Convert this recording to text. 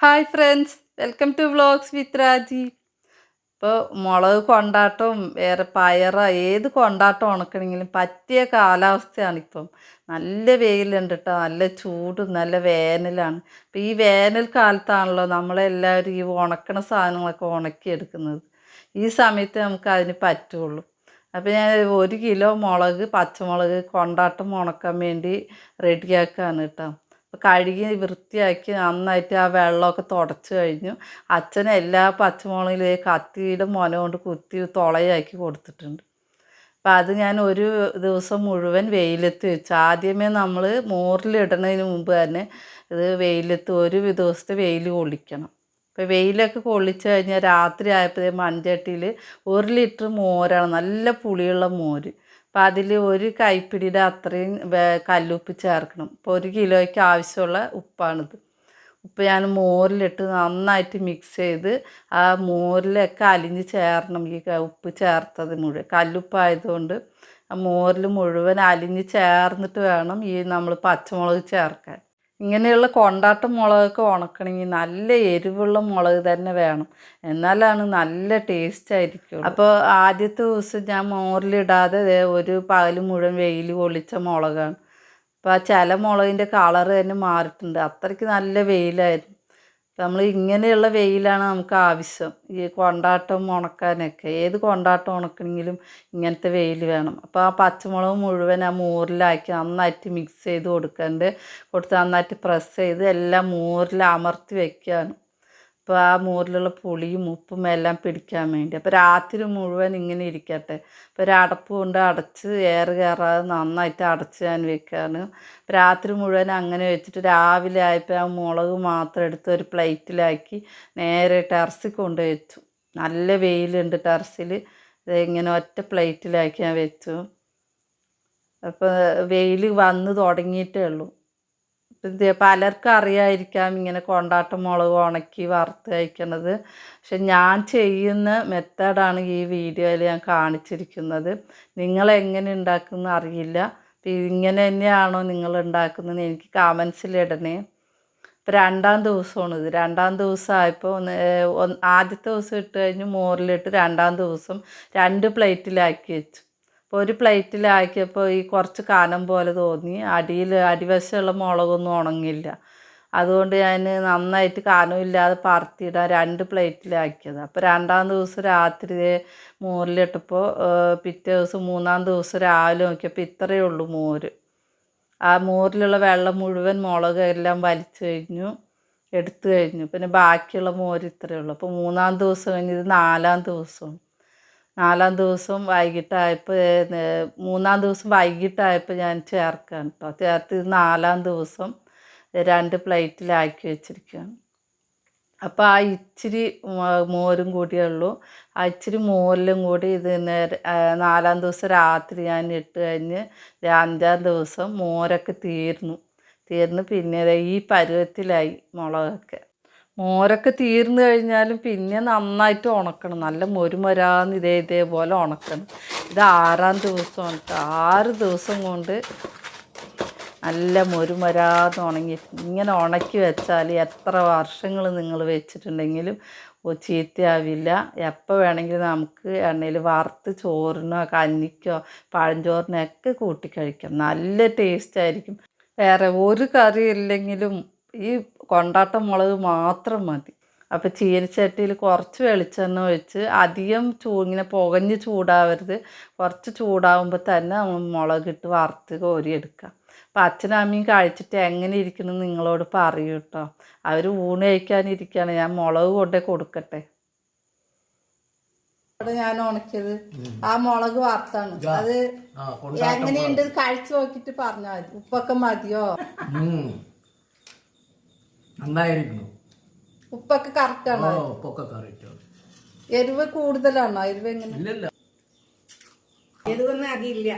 Hi friends welcome to vlogs with Raji ഇപ്പോൾ മുളക് കൊണ്ടാട്ടവും വേറെ പയറ ഏത് കൊണ്ടാട്ടം ഉണക്കണമെങ്കിലും പറ്റിയ കാലാവസ്ഥയാണ് ഇപ്പം. നല്ല വെയിലുണ്ട് കേട്ടോ നല്ല ചൂടും നല്ല വേനലാണ്. അപ്പോൾ ഈ വേനൽ കാലത്താണല്ലോ നമ്മളെല്ലാവരും ഈ ഉണക്കണ സാധനങ്ങളൊക്കെ ഉണക്കിയെടുക്കുന്നത്. ഈ സമയത്ത് നമുക്ക് അതിന് പറ്റുള്ളൂ. അപ്പോൾ ഞാൻ ഒരു കിലോ മുളക് പച്ചമുളക് കൊണ്ടാട്ടം ഉണക്കാൻ വേണ്ടി റെഡിയാക്കുകയാണ് കേട്ടോ അപ്പോൾ കഴുകി വൃത്തിയാക്കി നന്നായിട്ട് ആ വെള്ളമൊക്കെ തുടച്ച് കഴിഞ്ഞു. അച്ഛൻ എല്ലാ പച്ചമുളകിലെ കത്തിയുടെ മുന കൊണ്ട് കുത്തി തുളയാക്കി കൊടുത്തിട്ടുണ്ട്. അപ്പം അത് ഞാൻ ഒരു ദിവസം മുഴുവൻ വെയിലത്ത് വെച്ചു. ആദ്യമേ നമ്മൾ മോറിലിടുന്നതിന് മുമ്പ് തന്നെ ഇത് വെയിലത്ത് ഒരു ദിവസത്തെ വെയിൽ കൊള്ളിക്കണം. ഇപ്പോൾ വെയിലൊക്കെ കൊള്ളിച്ച് കഴിഞ്ഞാൽ രാത്രി ആയപ്പോഴേ മൺചട്ടിയിൽ ഒരു ലിറ്റർ മോരാണ് നല്ല പുളിയുള്ള മോര്. അപ്പോൾ അതിൽ ഒരു കൈപ്പിടിയുടെ അത്രയും കല്ലുപ്പ് ചേർക്കണം. ഇപ്പോൾ ഒരു കിലോയ്ക്ക് ആവശ്യമുള്ള ഉപ്പാണിത്. ഉപ്പ് ഞാൻ മോരിലിട്ട് നന്നായിട്ട് മിക്സ് ചെയ്ത് ആ മോരിലൊക്കെ അലിഞ്ഞ് ചേർണം ഈ ഉപ്പ് ചേർത്തത് മുഴുവൻ. കല്ലുപ്പായതുകൊണ്ട് ആ മോരിൽ മുഴുവൻ അലിഞ്ഞ് ചേർന്നിട്ട് വേണം ഈ നമ്മൾ പച്ചമുളക് ചേർക്കാൻ. ഇങ്ങനെയുള്ള കൊണ്ടാട്ടം മുളകൊക്കെ ഉണക്കണമെങ്കിൽ നല്ല എരിവുള്ള മുളക് തന്നെ വേണം. എന്നാലാണ് നല്ല ടേസ്റ്റ് ആയിരിക്കും അപ്പോൾ ആദ്യത്തെ ദിവസം ഞാൻ മോറിലിടാതെ ഒരു പകൽ മുഴുവൻ വെയിൽ പൊളിച്ച മുളകാണ്. അപ്പോൾ ആ ചില മുളകിന്റെ കളറ് തന്നെ മാറിയിട്ടുണ്ട്. അത്രയ്ക്ക് നല്ല വെയിലായിരുന്നു. നമ്മൾ ഇങ്ങനെയുള്ള വെയിലാണ് നമുക്ക് ആവശ്യം. ഈ കൊണ്ടാട്ടം ഉണക്കാനൊക്കെ. ഏത് കൊണ്ടാട്ടം ഉണക്കണമെങ്കിലും ഇങ്ങനത്തെ വെയിൽ വേണം. അപ്പോൾ ആ പച്ചമുളക് മുഴുവൻ ആ മൂറിലാക്കി നന്നായിട്ട് മിക്സ് ചെയ്ത് കൊടുക്കണ്ട് കൊടുത്ത് നന്നായിട്ട് പ്രസ് ചെയ്ത് എല്ലാം മൂറിൽ അമർത്തി വെക്കുകയാണ് അപ്പോൾ ആ മോരിലുള്ള പുളിയും ഉപ്പും എല്ലാം പിടിക്കാൻ വേണ്ടി. അപ്പോൾ രാത്രി മുഴുവൻ ഇങ്ങനെ ഇരിക്കട്ടെ. അപ്പോൾ ഒരു അടപ്പ് കൊണ്ട് അടച്ച് എയർ കയറാതെ നന്നായിട്ട് അടച്ച് ഞാൻ വെക്കുകയാണ് രാത്രി മുഴുവൻ അങ്ങനെ വെച്ചിട്ട് രാവിലെ ആയപ്പോൾ ആ മുളക് മാത്രം എടുത്ത് ഒരു പ്ലേറ്റിലാക്കി നേരെ ടെറസിൽ കൊണ്ട് വെച്ചു. നല്ല വെയിലുണ്ട് ടെറസിൽ ഇങ്ങനെ ഒറ്റ പ്ലേറ്റിലാക്കി ഞാൻ വെച്ചു. അപ്പോൾ വെയിൽ വന്ന് തുടങ്ങിയിട്ടേ ഉള്ളൂ. പലർക്കും അറിയായിരിക്കാം ഇങ്ങനെ കൊണ്ടാട്ടം മുളക് ഉണക്കി വറുത്ത് കഴിക്കണത്. പക്ഷെ ഞാൻ ചെയ്യുന്ന മെത്തേഡാണ് ഈ വീഡിയോയിൽ ഞാൻ കാണിച്ചിരിക്കുന്നത്. നിങ്ങൾ എങ്ങനെ ഉണ്ടാക്കുന്ന അറിയില്ല. ഇങ്ങനെ തന്നെയാണോ നിങ്ങൾ ഉണ്ടാക്കുന്നത് എനിക്ക് കമൻസിൽ ഇടണേ. രണ്ടാം ദിവസമാണ് ഇത്. രണ്ടാം ദിവസമായപ്പോൾ ഒന്ന് ആദ്യത്തെ ദിവസം ഇട്ട് കഴിഞ്ഞ് മോറിലിട്ട് രണ്ടാം ദിവസം രണ്ട് പ്ലേറ്റിലാക്കി വെച്ചു. അപ്പോൾ ഒരു പ്ലേറ്റിലാക്കിയപ്പോൾ ഈ കുറച്ച് കാനം പോലെ തോന്നി. അടിയിൽ അടിവശമുള്ള മുളകൊന്നും ഉണങ്ങില്ല അതുകൊണ്ട് ഞാൻ നന്നായിട്ട് കാനമില്ലാതെ പറത്തിയിടാൻ രണ്ട് പ്ലേറ്റിലാക്കിയത്. അപ്പോൾ രണ്ടാം ദിവസം രാത്രി മോരിലിട്ടപ്പോൾ പിറ്റേ ദിവസം മൂന്നാം ദിവസം രാവിലെ നോക്കിയപ്പോൾ ഇത്രയേ ഉള്ളൂ മോര്. ആ മോരിലുള്ള വെള്ളം മുഴുവൻ മുളക് എല്ലാം വലിച്ചു കഴിഞ്ഞു എടുത്തു കഴിഞ്ഞു. പിന്നെ ബാക്കിയുള്ള മോര് ഇത്രയേ ഉള്ളൂ. അപ്പോൾ മൂന്നാം ദിവസം കഴിഞ്ഞ് ഇത് നാലാം ദിവസമാണ്. നാലാം ദിവസം വൈകിട്ടായപ്പോൾ മൂന്നാം ദിവസം വൈകിട്ടായപ്പോൾ ഞാൻ ചേർക്കുകയാണ് കേട്ടോ ചേർത്ത് നാലാം ദിവസം രണ്ട് പ്ലേറ്റിലാക്കി വെച്ചിരിക്കുകയാണ് അപ്പോൾ ആ ഇച്ചിരി മോരും കൂടിയേ ഉള്ളൂ. ആ ഇച്ചിരി മോരിലും കൂടി ഇത് നാലാം ദിവസം രാത്രി ഞാൻ ഇട്ട് കഴിഞ്ഞ് അഞ്ചാം ദിവസം മോരൊക്കെ തീർന്നു. തീർന്ന് പിന്നെ ഈ പരുവത്തിലായി മുളകൊക്കെ. മോരൊക്കെ തീർന്നു കഴിഞ്ഞാലും പിന്നെ നന്നായിട്ട് ഉണക്കണം. നല്ല മൊരുമൊരാന്ന് ഇതേ ഇതേപോലെ ഉണക്കണം. ഇത് ആറാം ദിവസമാണ്. ആറ് ദിവസം കൊണ്ട് നല്ല മൊരുമരാന്ന് ഉണങ്ങി ഇങ്ങനെ ഉണക്കി വെച്ചാൽ എത്ര വർഷങ്ങൾ നിങ്ങൾ വെച്ചിട്ടുണ്ടെങ്കിലും ചീത്തയാവില്ല. എപ്പോൾ വേണമെങ്കിലും നമുക്ക് എണ്ണയിൽ വറുത്ത് ചോറിനോ കഞ്ഞിക്കോ പഴഞ്ചോറിനോ ഒക്കെ കൂട്ടി കഴിക്കാം. നല്ല ടേസ്റ്റ് ആയിരിക്കും. വേറെ ഒരു കറി ഇല്ലെങ്കിലും ഈ കൊണ്ടാട്ടം മുളക് മാത്രം മതി. അപ്പോൾ ചീനച്ചട്ടിയിൽ കുറച്ച് വെളിച്ചെണ്ണ ഒഴിച്ച് അധികം ചൂ ഇങ്ങനെ പുകഞ്ഞ് ചൂടാവരുത്. കുറച്ച് ചൂടാവുമ്പോൾ തന്നെ നമ്മൾ മുളകിട്ട് വറുത്ത് കോരിയെടുക്കുക അപ്പം അച്ഛനും അമ്മയും കഴിച്ചിട്ട് എങ്ങനെ ഇരിക്കുന്നു നിങ്ങളോട് പറയൂ കേട്ടോ അവർ ഊണ് കഴിക്കാനിരിക്കുകയാണ് ഞാൻ മുളക് കൊണ്ടേ കൊടുക്കട്ടെ. ഞാൻ ഉണക്കിയത്. ആ മുളക് വറുത്താണ്. അത് എങ്ങനെയുണ്ട് കഴിച്ചു നോക്കിയിട്ട് പറഞ്ഞാൽ മതി. ഉപ്പൊക്കെ മതിയോ. നന്നായിരിക്കുന്നു. ഉപ്പൊക്കെ കറക്റ്റ് ഓ ആണോ ഉപ്പൊക്കെ കറിയിട്ടോ എരിവ് കൂടുതലാണോ? എരിവ് എങ്ങനെ? ഇല്ലല്ല. എരിവൊന്നും അതില്ല